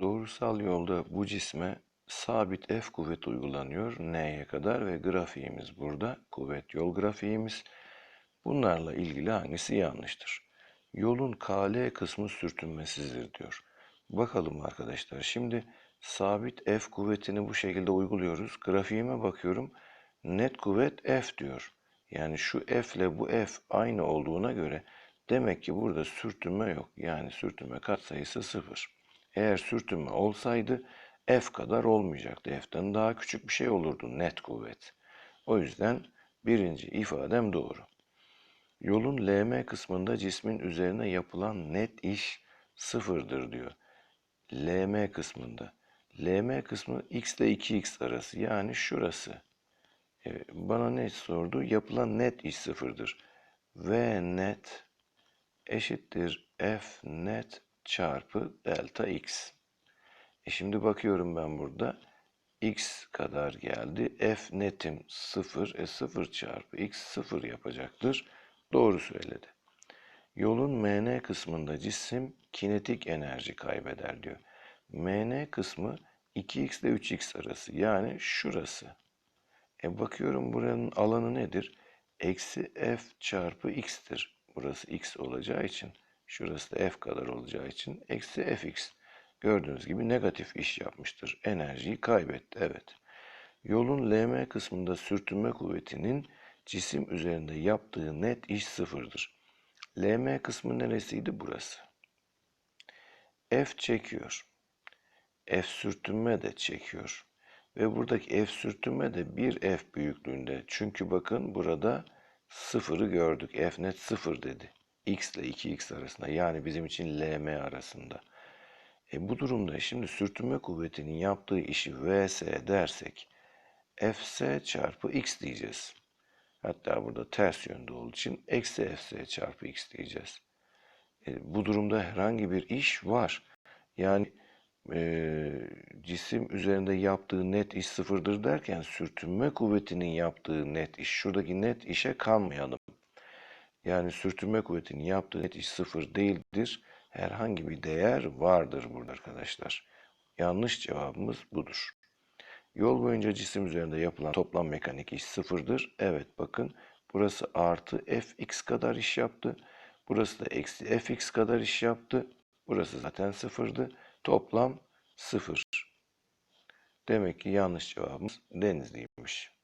Doğrusal yolda bu cisme sabit F kuvvet uygulanıyor N'ye kadar ve grafiğimiz burada. Kuvvet yol grafiğimiz. Bunlarla ilgili hangisi yanlıştır? Yolun KL kısmı sürtünmesizdir diyor. Bakalım arkadaşlar. Şimdi sabit F kuvvetini bu şekilde uyguluyoruz. Grafiğime bakıyorum. Net kuvvet F diyor. Yani şu F ile bu F aynı olduğuna göre demek ki burada sürtünme yok. Yani sürtünme katsayısı sıfır. Eğer sürtünme olsaydı F kadar olmayacaktı. F'ten daha küçük bir şey olurdu net kuvvet. O yüzden birinci ifadem doğru. Yolun LM kısmında cismin üzerine yapılan net iş sıfırdır diyor. LM kısmında. LM kısmı x ile 2x arası yani şurası. E, bana ne sordu? Yapılan net iş sıfırdır. V net eşittir F net çarpı delta x. E şimdi bakıyorum ben burada. x kadar geldi. F netim 0. E 0 çarpı x 0 yapacaktır. Doğru söyledi. Yolun MN kısmında cisim kinetik enerji kaybeder diyor. MN kısmı 2x ile 3x arası. Yani şurası. E bakıyorum buranın alanı nedir? Eksi f çarpı x'tir. Burası x olacağı için, şurası da f kadar olacağı için eksi fx. Gördüğünüz gibi negatif iş yapmıştır. Enerjiyi kaybetti. Evet. Yolun LM kısmında sürtünme kuvvetinin cisim üzerinde yaptığı net iş sıfırdır. LM kısmı neresiydi? Burası. F çekiyor. F sürtünme de çekiyor. Ve buradaki F sürtünme de 1 F büyüklüğünde. Çünkü bakın burada sıfırı gördük. F net sıfır dedi. X ile 2X arasında yani bizim için LM arasında. E bu durumda şimdi sürtünme kuvvetinin yaptığı işi Vs dersek Fs çarpı X diyeceğiz. Hatta burada ters yönde olduğu için eksi Fs çarpı X diyeceğiz. E, bu durumda herhangi bir iş var. Yani e, cisim üzerinde yaptığı net iş sıfırdır derken sürtünme kuvvetinin yaptığı net iş. Şuradaki net işe kanmayalım. Yani sürtünme kuvvetinin yaptığı net iş sıfır değildir. Herhangi bir değer vardır burada arkadaşlar. Yanlış cevabımız budur. Yol boyunca cisim üzerinde yapılan toplam mekanik iş sıfırdır. Evet bakın burası artı fx kadar iş yaptı. Burası da eksi fx kadar iş yaptı. Burası zaten sıfırdı. Toplam sıfır. Demek ki yanlış cevabımız Denizli'ymiş.